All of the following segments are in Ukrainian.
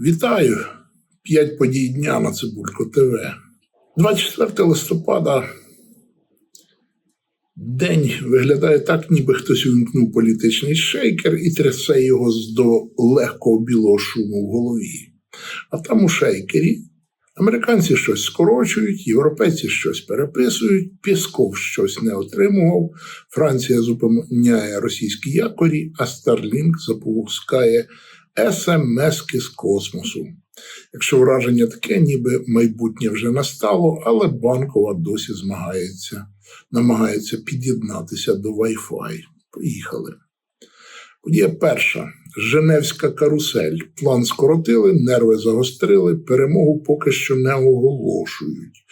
Вітаю! П'ять подій дня на Цибулько ТВ. 24 листопада. День виглядає так, ніби хтось увімкнув політичний шейкер і трясе його з до легкого білого шуму в голові. А там у шейкері американці щось скорочують, європейці щось переписують, Пісков щось не отримував, Франція зупиняє російські якорі, а Старлінг запускає смски з космосу. Якщо враження таке, ніби майбутнє вже настало, але банкова досі змагається, намагається під'єднатися до Wi-Fi. Поїхали. Подія перша. Женевська карусель. План скоротили, нерви загострили, перемогу поки що не оголошують.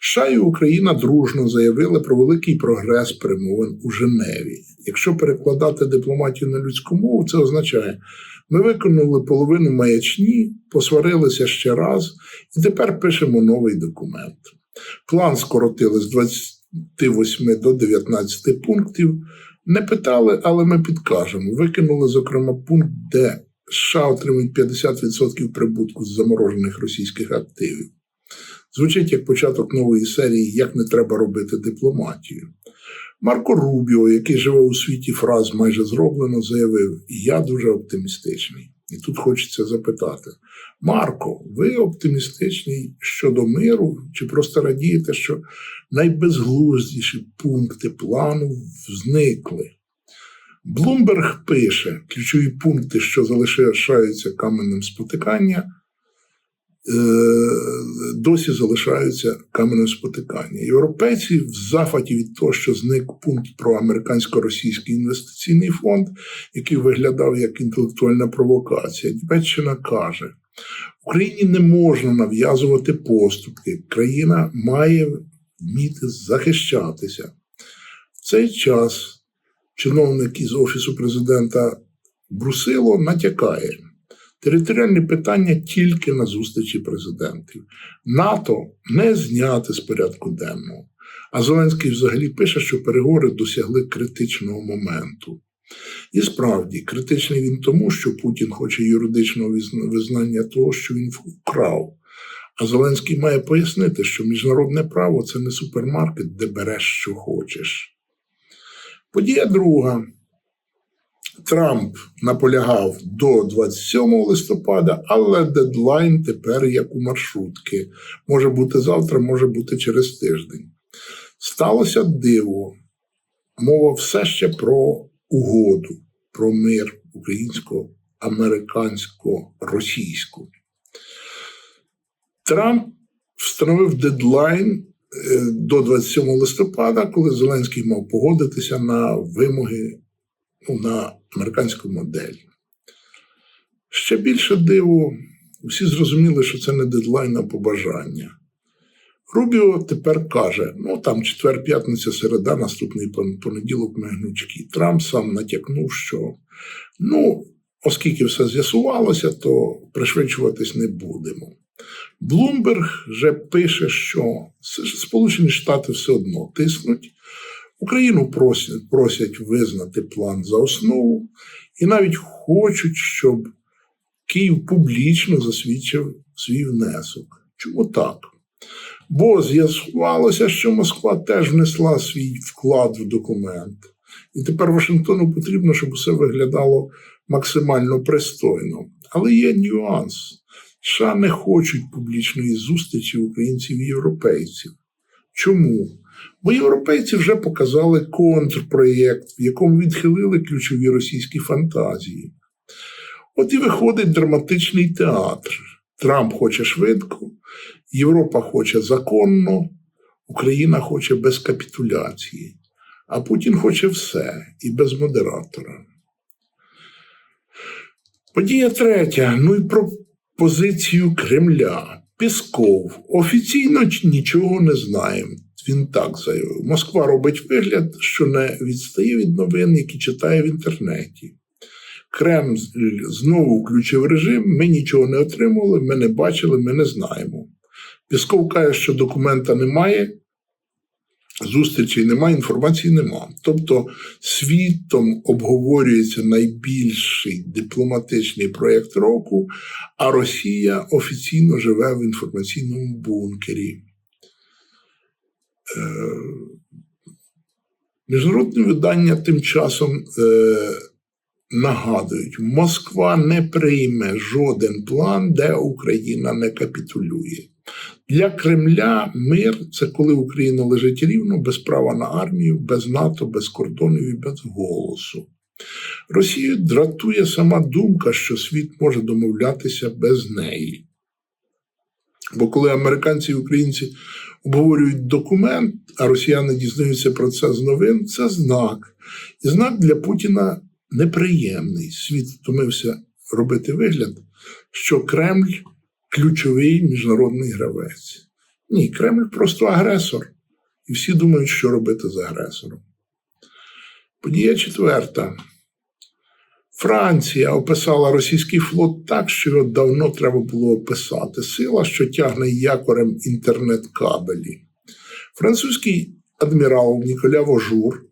США і Україна дружно заявили про великий прогрес перемовин у Женеві. Якщо перекладати дипломатію на людську мову, це означає, ми виконали половину маячні, посварилися ще раз, і тепер пишемо новий документ. План скоротили з 28 до 19 пунктів. Не питали, але ми підкажемо. Викинули, зокрема, пункт, де США отримують 50% прибутку з заморожених російських активів. Звучить як початок нової серії Як не треба робити дипломатію. Марко Рубіо, який живе у світі фраз майже зроблено, заявив: Я дуже оптимістичний. І тут хочеться запитати: Марко, ви оптимістичний щодо миру, чи просто радієте, що найбезглуздіші пункти плану зникли? Блумберг пише ключові пункти, що залишаються каменем спотикання. Е, досі залишаються каменем спотикання. Європейці в зафаті від того, що зник пункт про американсько-російський інвестиційний фонд, який виглядав як інтелектуальна провокація. Німеччина каже: Україні не можна нав'язувати поступки. Країна має вміти захищатися. В цей час чиновник із Офісу президента Брусило натякає. Територіальні питання тільки на зустрічі президентів. НАТО не зняти з порядку денного. А Зеленський взагалі пише, що переговори досягли критичного моменту. І справді, критичний він тому, що Путін хоче юридичного визнання того, що він вкрав. А Зеленський має пояснити, що міжнародне право це не супермаркет, де береш, що хочеш. Подія друга. Трамп наполягав до 27 листопада, але дедлайн тепер як у маршрутки. Може бути завтра, може бути через тиждень. Сталося диво. Мова все ще про угоду, про мир українсько-американсько-російську. Трамп встановив дедлайн е, до 27 листопада, коли Зеленський мав погодитися на вимоги ну, на американську модель. Ще більше диво, всі зрозуміли, що це не дедлайн, а побажання. Рубіо тепер каже: ну там четвер, п'ятниця, середа, наступний понеділок ми гнучки. Трамп сам натякнув, що ну, оскільки все з'ясувалося, то пришвидшуватись не будемо. Блумберг вже пише, що Сполучені Штати все одно тиснуть. Україну просять, просять визнати план за основу і навіть хочуть, щоб Київ публічно засвідчив свій внесок. Чому так? Бо з'ясувалося, що Москва теж внесла свій вклад в документ. І тепер Вашингтону потрібно, щоб усе виглядало максимально пристойно. Але є нюанс. США не хочуть публічної зустрічі українців і європейців. Чому? Бо європейці вже показали контрпроєкт, в якому відхилили ключові російські фантазії. От і виходить драматичний театр. Трамп хоче швидко, Європа хоче законно, Україна хоче без капітуляції, а Путін хоче все і без модератора. Подія третя. Ну і про позицію Кремля. Пісков офіційно нічого не знаємо. Він так заявив. Москва робить вигляд, що не відстає від новин, які читає в інтернеті. Кремль знову включив режим, ми нічого не отримували, ми не бачили, ми не знаємо. Пісков каже, що документа немає, зустрічей немає, інформації нема. Тобто світом обговорюється найбільший дипломатичний проєкт року, а Росія офіційно живе в інформаційному бункері. Е, Міжнародні видання тим часом е, нагадують, Москва не прийме жоден план, де Україна не капітулює. Для Кремля мир це коли Україна лежить рівно, без права на армію, без НАТО, без кордонів і без голосу. Росію дратує сама думка, що світ може домовлятися без неї. Бо коли американці і українці обговорюють документ, а росіяни дізнаються про це з новин, це знак. І знак для Путіна неприємний. Світ втомився робити вигляд, що Кремль ключовий міжнародний гравець. Ні, Кремль просто агресор. І всі думають, що робити з агресором. Подія четверта. Франція описала російський флот так, що його давно треба було описати. Сила, що тягне якорем інтернет-кабелі. Французький адмірал Ніколя Вожур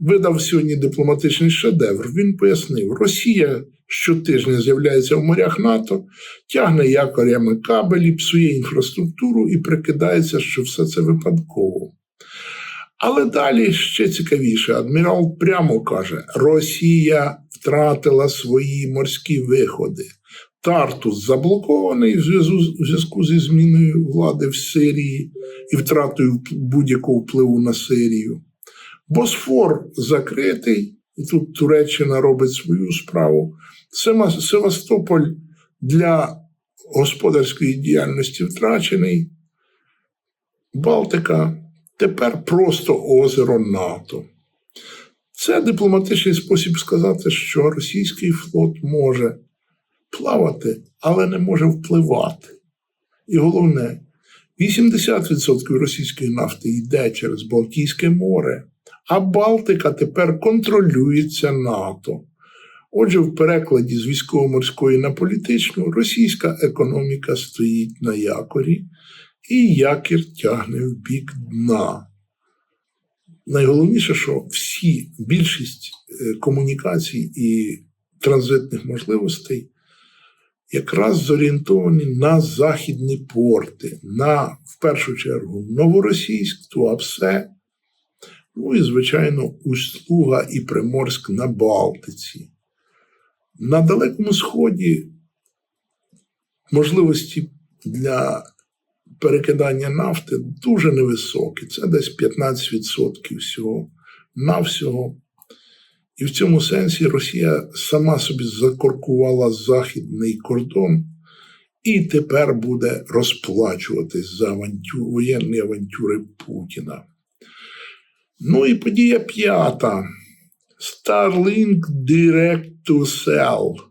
видав сьогодні дипломатичний шедевр. Він пояснив, Росія щотижня з'являється в морях НАТО, тягне якорями кабелі, псує інфраструктуру і прикидається, що все це випадково. Але далі ще цікавіше, адмірал прямо каже: Росія втратила свої морські виходи. Тартус заблокований в зв'язку зі зміною влади в Сирії і втратою будь-якого впливу на Сирію. Босфор закритий, і тут Туреччина робить свою справу. Севастополь для господарської діяльності втрачений. Балтика тепер просто озеро НАТО. Це дипломатичний спосіб сказати, що російський флот може плавати, але не може впливати. І головне, 80% російської нафти йде через Балтійське море, а Балтика тепер контролюється НАТО. Отже, в перекладі з військово-морської на політичну російська економіка стоїть на якорі, і якір тягне в бік дна. Найголовніше, що всі більшість е, комунікацій і транзитних можливостей якраз зорієнтовані на західні порти, на в першу чергу Новоросійськ, Туапсе, ну і, звичайно, Услуга і Приморськ на Балтиці. На Далекому Сході можливості для перекидання нафти дуже невисокі. Це десь 15% всього навсього. І в цьому сенсі Росія сама собі закоркувала західний кордон і тепер буде розплачуватись за авантю... воєнні авантюри Путіна. Ну і подія п'ята. Starlink Direct to Cell.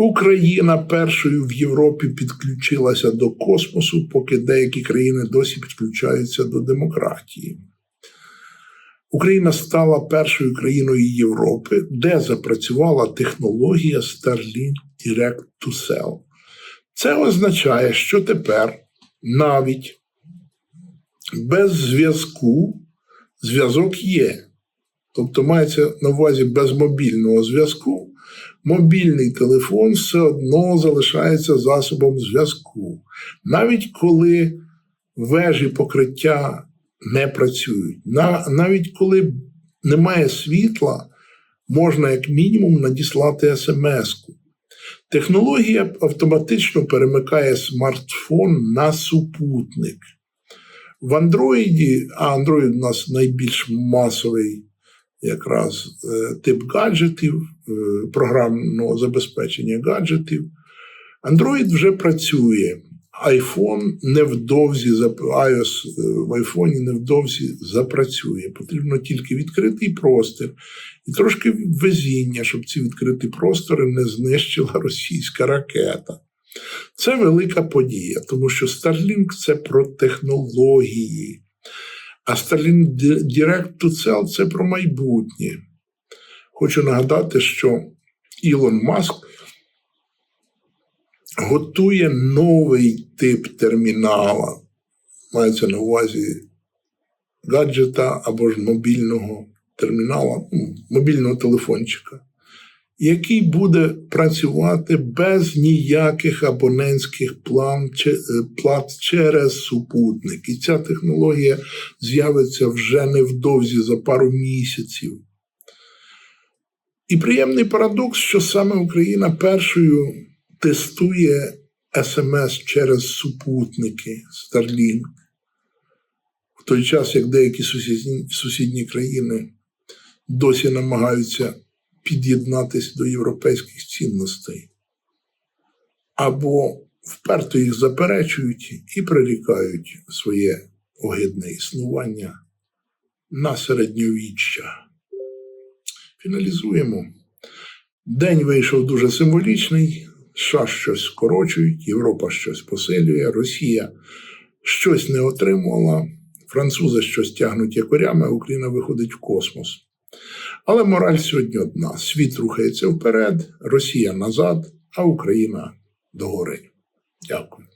Україна першою в Європі підключилася до космосу, поки деякі країни досі підключаються до демократії. Україна стала першою країною Європи, де запрацювала технологія Starlink Direct to Cell. Це означає, що тепер навіть без зв'язку зв'язок є. Тобто мається на увазі без мобільного зв'язку, мобільний телефон все одно залишається засобом зв'язку. Навіть коли вежі покриття не працюють, навіть коли немає світла, можна як мінімум надіслати смс-ку. Технологія автоматично перемикає смартфон на супутник. В Андроїді, а Android у нас найбільш масовий якраз е, тип гаджетів, е, програмного забезпечення гаджетів. Android вже працює. iPhone невдовзі iOS е, в iPhone невдовзі запрацює. Потрібно тільки відкритий простір і трошки везіння, щоб ці відкриті простори не знищила російська ракета. Це велика подія, тому що Starlink – це про технології. А Direct to Cell – це про майбутнє. Хочу нагадати, що Ілон Маск готує новий тип термінала. Мається на увазі гаджета або ж мобільного термінала, ну, мобільного телефончика, який буде працювати без ніяких абонентських план, е, плат через супутник. І ця технологія з'явиться вже невдовзі за пару місяців. І приємний парадокс, що саме Україна першою тестує СМС через супутники Starlink, в той час, як деякі сусідні, сусідні країни досі намагаються під'єднатися до європейських цінностей, або вперто їх заперечують і прирікають своє огидне існування на середньовіччя. Фіналізуємо. День вийшов дуже символічний. США щось скорочують, Європа щось посилює, Росія щось не отримувала, французи щось тягнуть якорями, Україна виходить в космос. Але мораль сьогодні одна: світ рухається вперед, Росія назад, а Україна догори. Дякую.